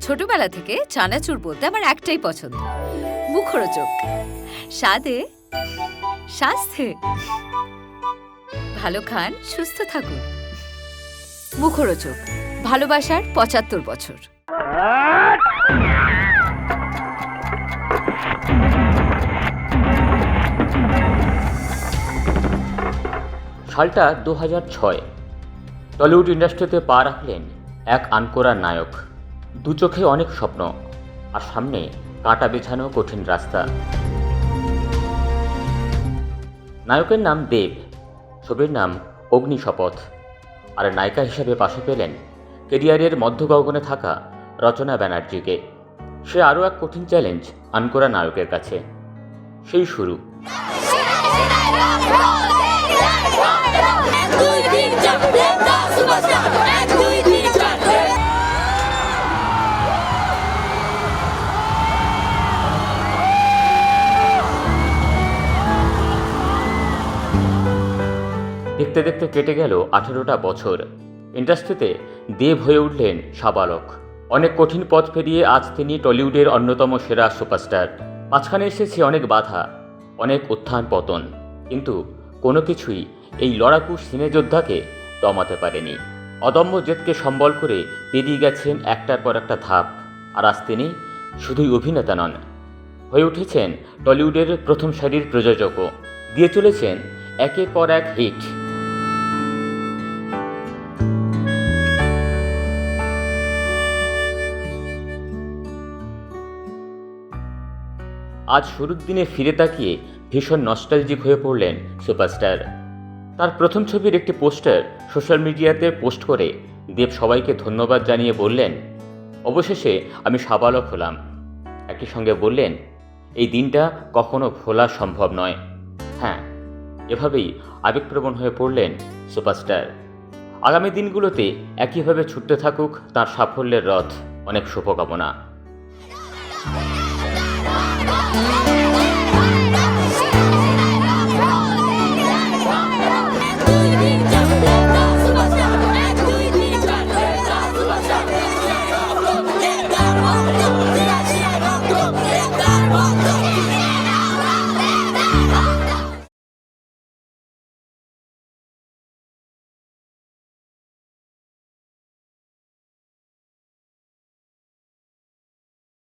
ছোটবেলা থেকে চানাচুর বলতে আমার একটাই পছন্দ। মুখরোচক। স্বাদে, স্বাস্থ্যে। ভালো খান, সুস্থ থাকুন। মুখরোচক। ভালোবাসার পঁচাত্তর বছর। সালটা দু হাজার ছয়। টলিউড ইন্ডাস্ট্রিতে পা রাখলেন এক আনকোরা নায়ক। দু চোখে অনেক স্বপ্ন, আর সামনে কাঁটা বেছানো কঠিন রাস্তা। নায়কের নাম দেব, ছবির নাম অগ্নিশপথ আর নায়িকা হিসেবে পাশে পেলেন কেরিয়ারের মধ্যগগনে থাকা রচনা ব্যানার্জিকে। সে আরও এক কঠিন চ্যালেঞ্জ আনকোরা নায়কের কাছে। সেই শুরু। দেখতে দেখতে কেটে গেল আঠেরোটা বছর। ইন্ডাস্ট্রিতে দেব হয়ে উঠলেন সাবালক। অনেক কঠিন পথ পেরিয়ে আজ তিনি টলিউডের অন্যতম সেরা সুপারস্টার। মাঝখানে এসেছে অনেক বাধা, অনেক উত্থান পতন। কিন্তু কোনো কিছুই এই লড়াকু সিনেযোদ্ধাকে দমাতে পারেনি। অদম্য জেদকে সম্বল করে পেরিয়ে গেছেন একটার পর একটা ধাপ। আর আজ তিনি শুধুই অভিনেতা নন, হয়ে উঠেছেন টলিউডের প্রথম সারির প্রযোজকও। দিয়ে চলেছেন একের পর এক হিট। আজ শুরুর দিনে ফিরে তাকিয়ে ভীষণ নস্টালজিক হয়ে পড়লেন সুপারস্টার তার প্রথম ছবির একটি পোস্টার সোশ্যাল মিডিয়াতে পোস্ট করে দেব সবাইকে ধন্যবাদ জানিয়ে বললেন, অবশেষে আমি সাবালক হলাম। একই সঙ্গে বললেন, এই দিনটা কখনো ভোলা সম্ভব নয়। হ্যাঁ এভাবেই আবেগপ্রবণ হয়ে পড়লেন সুপারস্টার। আগামী দিনগুলোতে একইভাবে ছুটতে থাকুক তার সাফল্যের রথ। অনেক শুভকামনা।